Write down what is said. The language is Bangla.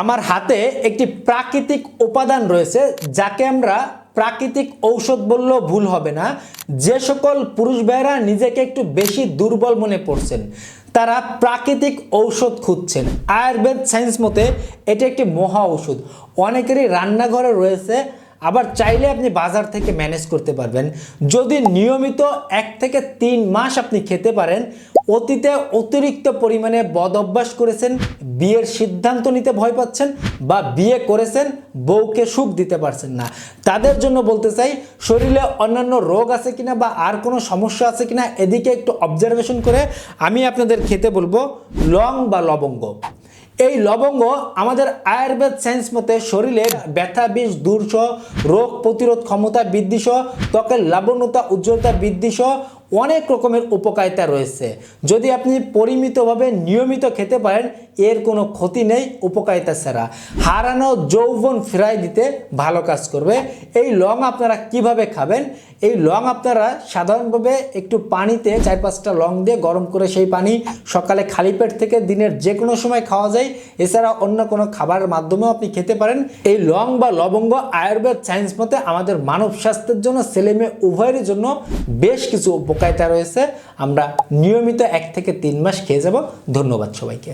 আমার হাতে একটি প্রাকৃতিক উপাদান রয়েছে, যাকে আমরা প্রাকৃতিক ঔষধ বললেও ভুল হবে না। যে সকল পুরুষ ভাইয়েরা নিজেকে একটু বেশি দুর্বল মনে পড়ছেন তারা প্রাকৃতিক ঔষধ খুঁজছেন। আয়ুর্বেদ সায়েন্স মতে এটি একটি মহা ঔষধ। অনেকেরই রান্নাঘরে রয়েছে আবার চাইলে আপনি বাজার থেকে ম্যানেজ করতে পারবেন। যদি নিয়মিত এক থেকে তিন মাস আপনি খেতে পারেন, অতীতে অতিরিক্ত পরিমাণে বদ অভ্যাস করেছেন, বিয়ের সিদ্ধান্ত নিতে ভয় পাচ্ছেন বা বিয়ে করেছেন, বউকে সুখ দিতে পারছেন না। তাদের জন্য বলতে চাই, শরীরে অন্যান্য রোগ আছে কিনা বা আর কোনো সমস্যা আছে কিনা, এদিকে একটু অবজারভেশন করে আমি আপনাদের খেতে বলব লং বা লবঙ্গ। এই লবঙ্গ আমাদের আয়ুর্বেদ সায়েন্স মতে শরীরে ব্যথা, বিষ দূর রোগ প্রতিরোধ ক্ষমতা বৃদ্ধি সহ ত্বকের লাবণ্যতা, উজ্জ্বলতা বৃদ্ধি সহ অনেক রকমের উপকারিতা রয়েছে। যদি আপনি পরিমিতভাবে নিয়মিত খেতে পারেন, এর কোনো ক্ষতি নেই, উপকারিতা ছাড়া। হারানো যৌবন ফেরাই দিতে ভালো কাজ করবে। এই লং আপনারা কীভাবে খাবেন? এই লং আপনারা সাধারণভাবে একটু পানিতে চার পাঁচটা লং দিয়ে গরম করে সেই পানি সকালে খালি পেট থেকে দিনের যে কোনো সময় খাওয়া যায়। এছাড়া অন্য কোনো খাবারের মাধ্যমেও আপনি খেতে পারেন। এই লং বা লবঙ্গ আয়ুর্বেদ সায়েন্স মতে আমাদের মানব স্বাস্থ্যের জন্য ছেলে মেয়ে উভয়ের জন্য বেশ কিছু উপকারিতা রয়েছে। আমরা নিয়মিত এক থেকে তিন মাস খেয়ে যাব। ধন্যবাদ সবাইকে।